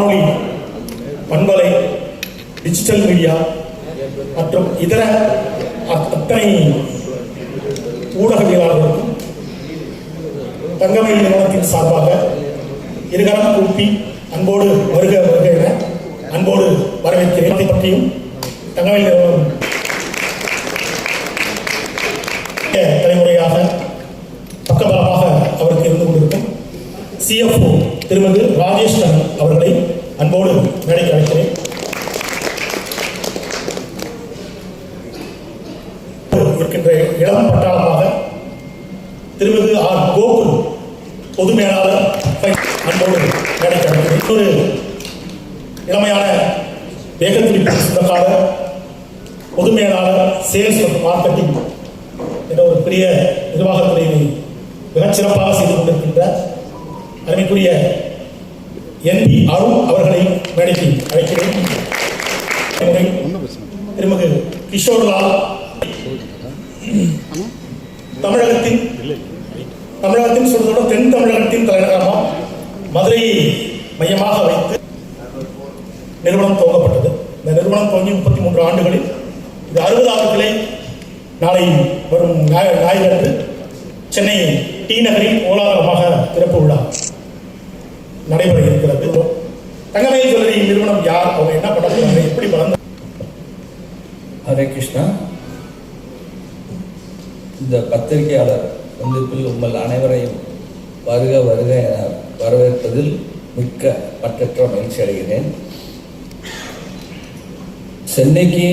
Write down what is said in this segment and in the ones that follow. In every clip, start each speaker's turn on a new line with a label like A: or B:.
A: வானொலி பண்பலை digital media மற்றும் இதர அத்தனை ஊடகவியலாளர்களுக்கும் தங்கமயில் நிறுவனத்தின் சார்பாக இருகரம் கூப்பி அன்போடு வருக வருக என அன்போடு வரவேற்கிறேன். அதை பற்றியும் தங்கமயில் நிறுவனம் தலைமுறையாக பக்கபலமாக அவருக்கு இருந்து கொண்டிருக்கும் சிஎஃப்ஓ திருமதி ராஜேஷ் அவர்களை அன்போடு மேடைக்கு அழைக்கிறேன். இருக்கின்ற இளம் பட்டாளமாக திருமதி ஆர் கோகுல் பொது மேலாளர் அன்போடு மேடைக்கு அழைக்கிறேன். ஒரு இளமையான வேகத்துடிப்பு சொந்தக்காரர் பொது மேலாளர் சேல்ஸ் மற்றும் மார்க்கெட்டிங் என்ற ஒரு பெரிய நிர்வாகத்துறையை மிகச்சிறப்பாக செய்து கொண்டிருக்கின்ற அருமைக்குரிய என்பி அருண் அவர்களை மேடைக்கு அழைக்கிறேன். முறை திருமிகு கிஷோர்லால் தமிழகத்தின் தமிழகத்தின் சொல்றதோட தென் தமிழகத்தின் தலைநகரமாக மதுரையை மையமாக வைத்து நிறுவனம் துவங்கப்பட்டது. இந்த நிறுவனம் துவங்கி முப்பத்தி மூன்று ஆண்டுகளில் இது அறுபது ஆண்டுகளை நாளை வரும் ஞாய- ஞாயிறன்று சென்னை டி நகரில் கோலாகலமாக திறப்பு விழா. நடைபெற இருக்கிறது தங்கமயில் ஜுவல்லரி நிறுவனம் யார்? அவங்க என்ன பண்ண போறாங்க? எப்படி வளர்ந்து
B: ஹரே கிருஷ்ணா. இந்த பத்திரிகையாளர் சந்திப்பில் உங்கள் அனைவரையும் வருக வருக என வரவேற்பதில் மிக்க பற்றற்ற மகிழ்ச்சி அடைகிறேன். சென்னைக்கு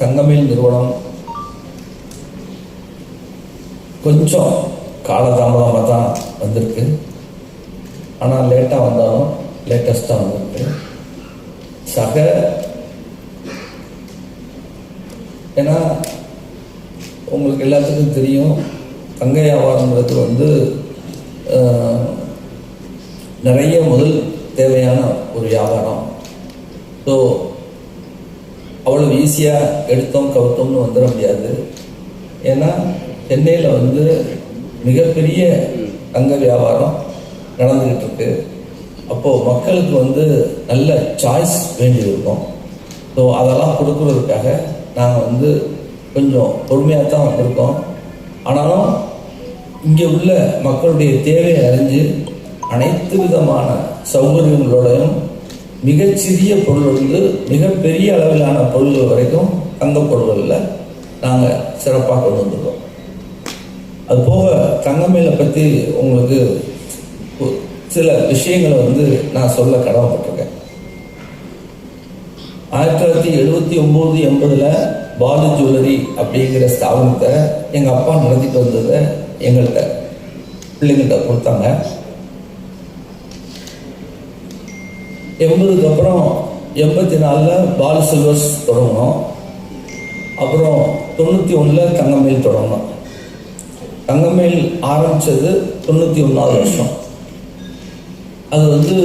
B: தங்கமில் நிறுவனம் கொஞ்சம் காலதாமதமாக தான் வந்திருக்கு. ஆனால் லேட்டாக வந்தாலும் லேட்டஸ்ட்டாக வந்திருக்கு. சக ஏன்னா உங்களுக்கு எல்லாத்துக்கும் தெரியும் தங்க வியாபாரங்கிறது வந்து நிறைய முதல் தேவையான ஒரு வியாபாரம். ஸோ அவ்வளோ ஈஸியாக எடுத்தோம் கவுத்தோம்னு வந்துட முடியாது. ஏன்னா சென்னையில் வந்து மிகப்பெரிய தங்க வியாபாரம் நடந்துக்கிட்டு இருக்கு அப்போது மக்களுக்கு வந்து நல்ல சாய்ஸ் வேண்டி இருக்கும் ஸோ அதெல்லாம் கொடுக்குறதுக்காக நாங்கள் வந்து கொஞ்சம் பொறுமையாக தான் வந்திருக்கோம் ஆனாலும் இங்கே உள்ள மக்களுடைய தேவையை அறிஞ்சு அனைத்து விதமான சௌகரியங்களோடையும் மிகச்சிறிய பொருள் வந்து மிகப்பெரிய அளவிலான பொருள்கள் வரைக்கும் தங்க பொருள்களில் நாங்கள் சிறப்பாக கொண்டு வந்திருக்கோம். அது போக தங்கமேலை பற்றி உங்களுக்கு சில விஷயங்களை வந்து நான் சொல்ல கடமைப்பட்டிருக்கேன். ஆயிரத்தி தொள்ளாயிரத்தி எழுபத்தி ஒம்பது எண்பதில் பாலு ஜுவல்லரி அப்படிங்கிற ஸ்தாபனத்தை எங்கள் அப்பா நடத்திட்டு வந்ததை எங்கள்கிட்ட பிள்ளைங்கள்கிட்ட கொடுத்தாங்க. எண்பதுக்கு அப்புறம் எண்பத்தி நாலில் பாலு சில்வர்ஸ் தொடங்கினோம். அப்புறம் தொண்ணூற்றி ஒன்றில் தங்கமேல் தொடங்கினோம். தங்கமேல் ஆரம்பித்தது தொண்ணூற்றி ஒன்றாவது வருஷம். அது வந்து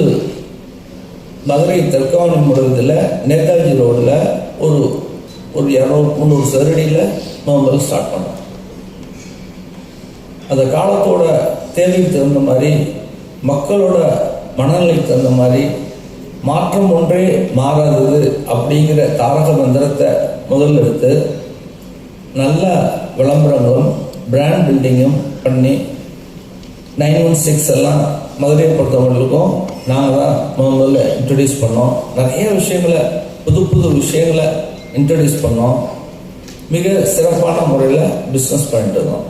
B: மதுரை தெற்காவணம் முடத்தில் நேதாஜி ரோடில் ஒரு ஒரு இரநூறு முந்நூறு சதுரடியில் நோம்பல் ஸ்டார்ட் பண்ணோம். அந்த காலத்தோட தேவைக்கு தகுந்த மாதிரி மக்களோட மனநிலைக்கு தகுந்த மாதிரி மாற்றம் ஒன்றே மாறாதது அப்படிங்கிற தாரக மந்திரத்தை முதல்ல எடுத்து நல்ல விளம்பரங்களும் பிராண்ட் பில்டிங்கும் பண்ணி நைன் ஒன் சிக்ஸ் எல்லாம் மதுரையை பொறுத்தவங்களுக்கும் நாங்கள் தான் முதல் முதல்ல இன்ட்ரடியூஸ் பண்ணோம். நிறைய விஷயங்களை புது புது விஷயங்களை இன்ட்ரடியூஸ் பண்ணோம். மிக சிறப்பான முறையில் பிஸ்னஸ் பண்ணிட்டு இருந்தோம்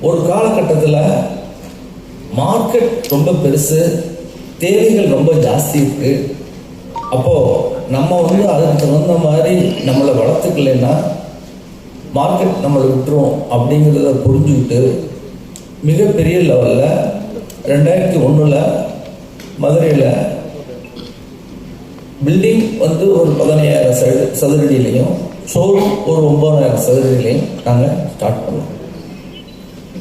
B: ஒரு காலகட்டத்தில் மார்க்கெட் ரொம்ப பெருசு தேவைகள் ரொம்ப ஜாஸ்தி இருக்குது அப்போது நம்ம வந்து அதுக்கு தகுந்த மாதிரி நம்மளை வளர்த்துக்கலைன்னா மார்க்கெட் நம்மளை விட்டுரும் அப்படிங்கிறத புரிஞ்சுக்கிட்டு மிகப்பெரிய லெவலில் ரெண்டாயிரத்தி ஒன்றில் மதுரையில் பில்டிங் வந்து ஒரு பதினையாயிரம் சது சதுரடியிலையும் ஷோரூம் ஒரு ஒம்பதாயிரம் சதுரடியிலையும் நாங்கள் ஸ்டார்ட் பண்ணோம்.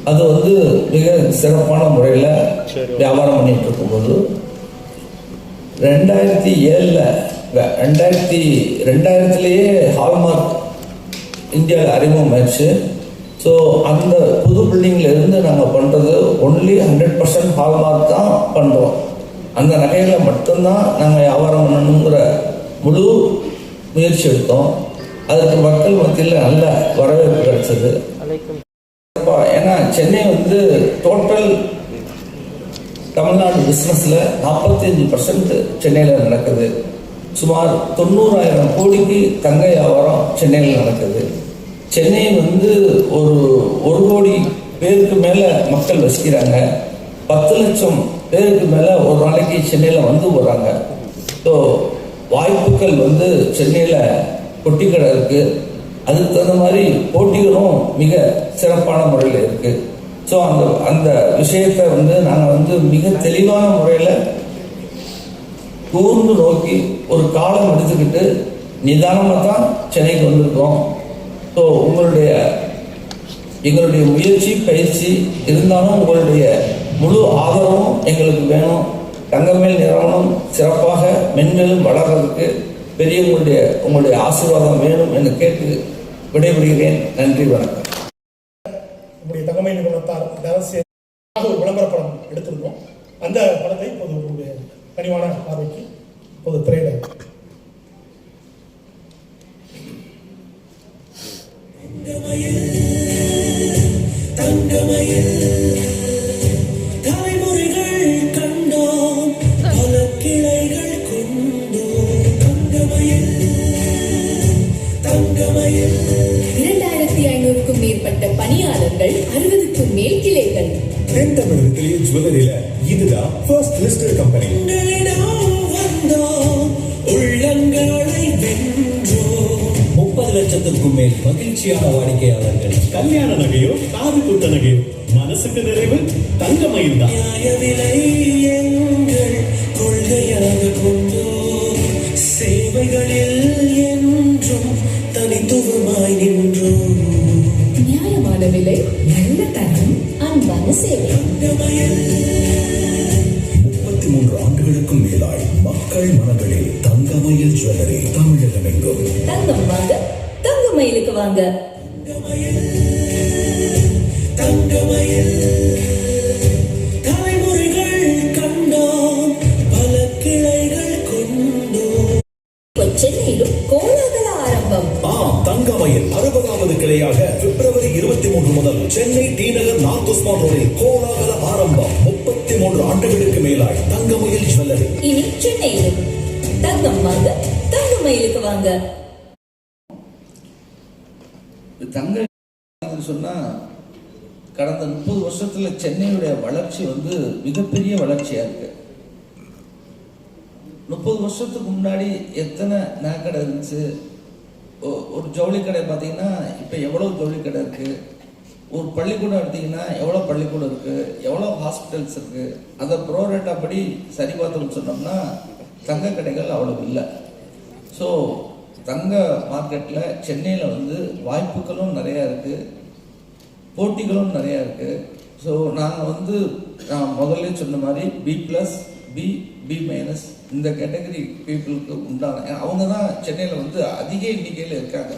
B: அது வந்து மிக சிறப்பான முறையில் வியாபாரம் பண்ணிட்டு இருக்கும்போது ரெண்டாயிரத்தி ஏழில் ரெண்டாயிரத்தி ரெண்டாயிரத்துலேயே ஹால்மார்க் இந்தியாவில் அறிமுகம் ஆயிடுச்சு ஸோ அந்த புது பில்டிங்லேருந்து நாங்கள் பண்ணுறது ஒன்லி ஹண்ட்ரட் பர்சன்ட் ஹால்மார்க் தான் பண்ணுறோம் அந்த நகைகளை மட்டும்தான் நாங்கள் வியாபாரம் பண்ணணுங்கிற முழு முயற்சி எடுத்தோம். அதற்கு மக்கள் மத்தியில் நல்ல வரவேற்பு கிடைச்சது. ஏன்னா சென்னை வந்து டோட்டல் தமிழ்நாடு பிஸ்னஸில் நாற்பத்தஞ்சு பர்சன்ட் சென்னையில் நடக்குது. சுமார் தொண்ணூறாயிரம் கோடிக்கு தங்க வியாபாரம் சென்னையில் நடக்குது. சென்னை வந்து ஒரு ஒரு கோடி பேருக்கு மேலே மக்கள் வசிக்கிறாங்க. பத்து லட்சம் பேருக்கு மேலே ஒரு நாளைக்கு சென்னையில் வந்து போகிறாங்க ஸோ வாய்ப்புகள் வந்து சென்னையில் கடை இருக்குது அதுக்கு தகுந்த மாதிரி போட்டிகளும் மிக சிறப்பான முறையில் இருக்கு. ஸோ அந்த அந்த விஷயத்தை வந்து நாங்கள் வந்து மிக தெளிவான முறையில் கூர்ந்து நோக்கி ஒரு காலம் எடுத்துக்கிட்டு நிதானமாக தான் சென்னைக்கு வந்திருக்கோம். ஸோ உங்களுடைய எங்களுடைய முயற்சி பயிற்சி இருந்தாலும் உங்களுடைய முழு ஆதரவும் எங்களுக்கு வேணும். தங்கமேல் நிறுவனம் சிறப்பாக மென்மேலும் வளர்றதுக்கு பெரியவங்களுடைய உங்களுடைய ஆசீர்வாதம் வேணும் என்று கேட்டு விடைபெறுகிறேன். நன்றி வணக்கம்.
A: நம்முடைய தங்கமை நிறுவனத்தார் இந்த ஒரு விளம்பர படம் எடுத்திருந்தோம் அந்த படத்தை இப்போது உங்களுடைய கனிவான பார்வைக்கு இப்போது திரையிட
C: தலைமுறைகள் கண்டோம் பல கிளைகள் கொண்டோம் தங்கமயில் தங்கமயில்
D: இரண்டாயிரத்தி ஐநூறுக்கும் மேற்பட்ட பணியாளர்கள் அறுபதுக்கும் மேல் கிளைகள்.
E: தென்தமிழகத்திலேயே ஜுவல்லரியில இதுதான் ஃபர்ஸ்ட் லிஸ்டட் கம்பெனி
F: லட்சத்திற்கும் மேல் மகிழ்ச்சியான வாடிக்கையாளர்கள்.
E: கல்யாண நகையோ காது குத்த நகையோ மனசுக்கு நிறைவு தங்கமயில் தான்
C: நியாய விலை எங்கள் கொள்கையாக கொண்டோம் சேவைகளில் என்றும் தனித்துவமாய் நின்றோம்
D: நியாயமான விலை நல்ல தரம் அன்பான சேவை. தங்க மயிலுக்கு வாங்க.
C: தங்கமயில்
D: சென்னையிலும் கோலாகல ஆரம்பம்.
E: ஆம் அறுபதாவது கிளையாக பிப்ரவரி இருபத்தி மூன்று முதல் சென்னை டி நகர் நார்த் உஸ்மான் ரோடில் கோலாகல ஆரம்பம். முப்பத்தி மூன்று ஆண்டுகளுக்கு மேலாய் தங்கமயில் ஜுவல்லரி.
D: இனி சென்னையிலும் தங்கம் வாங்க தங்க மயிலுக்கு வாங்க
B: தங்க சொன்னா கடந்த முப்பது வருஷத்தில் சென்னையுடைய வளர்ச்சி வந்து மிகப்பெரிய வளர்ச்சியாக இருக்கு. முப்பது வருஷத்துக்கு முன்னாடி எத்தனை நகைக்கடை இருந்துச்சு? ஒ- ஒரு ஜவுளி கடை பார்த்தீங்கன்னா இப்போ எவ்வளோ ஜவுளி கடை இருக்குது ஒரு பள்ளிக்கூடம் எடுத்தீங்கன்னா எவ்வளோ பள்ளிக்கூடம் இருக்குது எவ்வளோ ஹாஸ்பிட்டல்ஸ் இருக்குது அதை ப்ரோரேட்டா படி சரி பார்த்தோம்னு சொன்னோம்னா தங்க கடைகள் அவ்வளோ இல்லை. ஸோ தங்க மார்க்கெட்டில் சென்னையில் வந்து வாய்ப்புகளும் நிறையா இருக்குது போட்டிகளும் நிறையா இருக்குது ஸோ நாங்கள் வந்து நான் முதல்ல சொன்ன மாதிரி B plus B B minus இந்த கேட்டகரி பீப்புளுக்கு உண்டான அவங்க தான் சென்னையில் வந்து அதிக எண்ணிக்கையில் இருக்காங்க.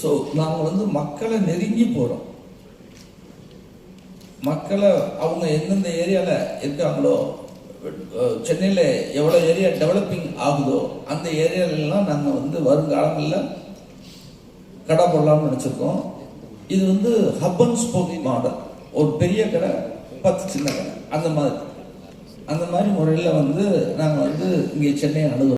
B: ஸோ நாங்கள் வந்து மக்களை நெருங்கி போகிறோம் மக்களை அவங்க எந்தெந்த ஏரியாவில் இருக்காங்களோ சென்னையில் எவ்வளோ ஏரியா டெவலப்பிங் ஆகுதோ அந்த ஏரியாலெல்லாம் நாங்கள் வந்து வருங்காலங்களில் கடை போடலாம்னு நினச்சிருக்கோம். இது வந்து ஹப் அண்ட் ஸ்போக் மாடல் ஒரு பெரிய கடை பத்து சின்ன கடை. அந்த மாதிரி. அந்த மாதிரி முறையில் வந்து நாங்கள் வந்து இங்கே சென்னையை அணுகிறோம்.